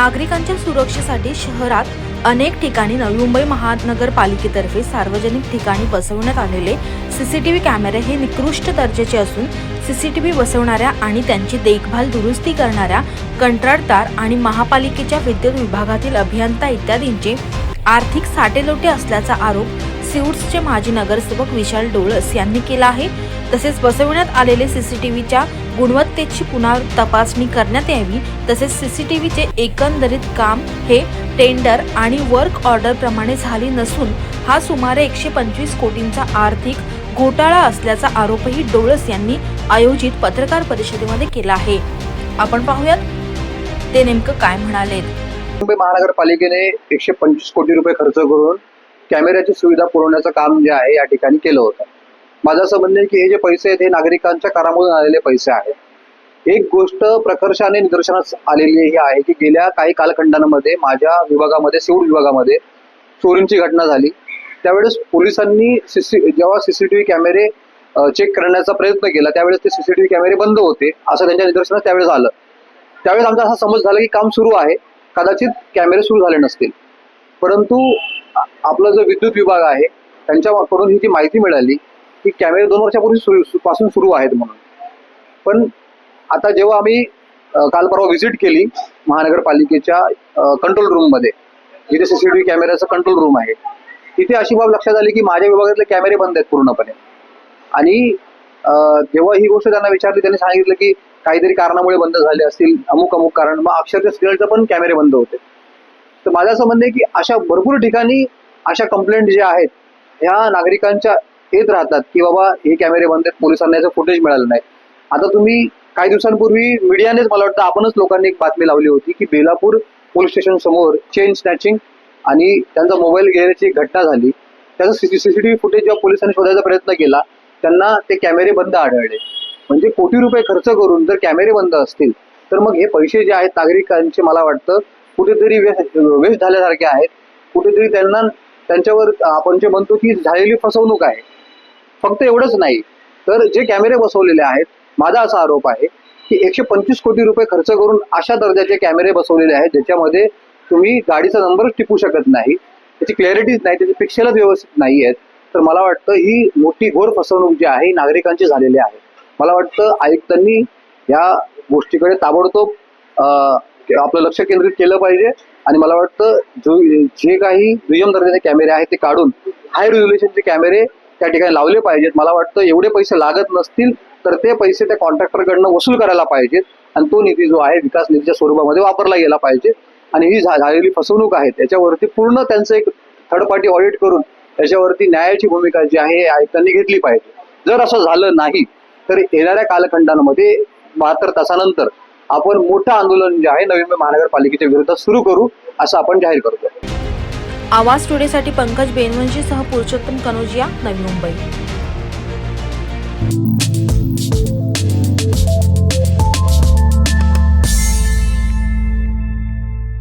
नागरिकांच्या सुरक्षेसाठी शहरात अनेक ठिकाणी नवी मुंबई महानगरपालिकेतर्फे सार्वजनिक ठिकाणी बसवण्यात आलेले सीसीटीव्ही कॅमेरे हे निकृष्ट दर्जाचे असून सीसीटीव्ही बसवणाऱ्या आणि त्यांची देखभाल दुरुस्ती करणाऱ्या कंत्राटदार आणि महापालिकेच्या विद्युत विभागातील अभियंता इत्यादींचे आर्थिक साटेलोटे असल्याचा आरोप सिऊट्सचे माजी नगरसेवक विशाल डोळस यांनी केला आहे. तसेच बसविण्यात आलेले सीसीटीव्हीच्या गुणवत्तेची पुन्हा तपासणी करण्यात यावी. तसेच सीसीटीव्हीचे एकंदरीत काम हे टेंडर आणि वर्क ऑर्डर प्रमाणे झाली नसून हा सुमारे एकशे पंचवीस कोटींचा आर्थिक घोटाळा असल्याचा आरोपही डोळस यांनी आयोजित पत्रकार परिषदेमध्ये केला आहे. आपण पाहूयात ते नेमकं काय म्हणाले मुंबई महानगरपालिकेने एकशे पंचवीस कोटी रुपये खर्च करून कॅमेऱ्याची सुविधा पुरवण्याचं काम जे आहे या ठिकाणी केलं होतं. माझं असं म्हणणं आहे की हे जे पैसे आहेत हे नागरिकांच्या करामधून आलेले पैसे आहेत. एक गोष्ट प्रकर्षाने निदर्शनास आलेली ही आहे की गेल्या काही कालखंडांमध्ये माझ्या विभागामध्ये सिविल विभागामध्ये चोरींची घटना झाली. त्यावेळेस पोलिसांनी सीसी जेव्हा सीसीटीव्ही कॅमेरे चेक करण्याचा प्रयत्न केला त्यावेळेस ते सीसीटीव्ही कॅमेरे बंद होते असं त्यांच्या निदर्शनास त्यावेळेस आलं. त्यावेळेस आमचा असा समज झाला की काम सुरू आहे. कदाचित कॅमेरे सुरू झाले नसतील. परंतु आपला जो विद्युत विभाग आहे त्यांच्याकडून ही जी माहिती मिळाली की कॅमेरे दोन वर्षापूर्वी सुरू पासून सुरू आहेत म्हणून. पण आता जेव्हा आम्ही काल परवा व्हिजिट केली महानगरपालिकेच्या कंट्रोल रूममध्ये जिथे सीसीटीव्ही कॅमेऱ्याचं कंट्रोल रूम आहे तिथे अशी बाब लक्षात आली की माझ्या विभागातले कॅमेरे बंद आहेत पूर्णपणे. आणि जेव्हा ही गोष्ट त्यांना विचारली त्यांनी सांगितलं की काहीतरी कारणामुळे बंद झाले असतील अमुक अमुक कारण मग अक्षरशः सिग्नलचं पण कॅमेरे बंद होते. तर माझं असं म्हणणं आहे की अशा भरपूर ठिकाणी अशा कंप्लेंट ज्या आहेत ह्या नागरिकांच्या येत राहतात की बाबा हे कॅमेरे बंद आहेत पोलिसांना याचं फुटेज मिळालं नाही. आता तुम्ही काही दिवसांपूर्वी मीडियानेच मला वाटतं आपणच लोकांनी एक बातमी लावली होती की बेलापूर पोलीस स्टेशन समोर चेन स्नॅचिंग आणि त्यांचा मोबाईल गेल्याची एक घटना झाली. त्याचं सीसीटीव्ही फुटेज जेव्हा पोलिसांनी शोधायचा प्रयत्न केला त्यांना ते कॅमेरे बंद आढळले. म्हणजे कोटी रुपये खर्च करून जर कॅमेरे बंद असतील तर मग हे पैसे जे आहेत नागरिकांचे मला वाटतं कुठेतरी वेस्ट झाल्यासारखे आहेत. कुठेतरी त्यांना त्यांच्यावर आपण जे म्हणतो की झालेली फसवणूक आहे. फक्त एवढंच नाही तर जे कॅमेरे बसवलेले आहेत माझा असा आरोप आहे की एकशे पंचवीस कोटी रुपये खर्च करून अशा दर्जाचे कॅमेरे बसवलेले आहेत ज्याच्यामध्ये तुम्ही गाडीचा नंबरच टिपू शकत नाही त्याची क्लॅरिटीच नाही त्याचे पिक्सेलच व्यवस्थित नाही आहेत. तर मला वाटतं ही मोठी घोर फसवणूक जी आहे नागरिकांची झालेली आहे. मला वाटतं आयुक्तांनी या गोष्टीकडे ताबडतोब आपलं लक्ष केंद्रित केलं पाहिजे. आणि मला वाटतं जो जे काही दुय्यम दर्जाचे कॅमेरे आहेत ते काढून हाय रिझोल्युशनचे कॅमेरे त्या ठिकाणी लावले पाहिजेत. मला वाटतं एवढे पैसे लागत नसतील तर ते पैसे त्या कॉन्ट्रॅक्टरकडनं वसूल करायला पाहिजेत. आणि तो निधी जो आहे विकास निधीच्या स्वरूपामध्ये वापरला गेला पाहिजे. आणि ही झा- झालेली फसवणूक आहे. त्याच्यावरती पूर्ण त्यांचं एक थर्ड पार्टी ऑडिट करून त्याच्यावरती न्यायाची भूमिका जी आहे आयुक्तांनी घेतली पाहिजे. जर असं झालं नाही तर येणाऱ्या कालखंडांमध्ये बहात्तर तासानंतर आपण मोठं आंदोलन जे आहे नवी मुंबई महानगरपालिकेच्या विरोधात सुरू करू असं आपण जाहीर करतो आवाज टुडेसाठी पंकज बेनवंशीसह पुरुषोत्तम कनोजिया नवी मुंबई.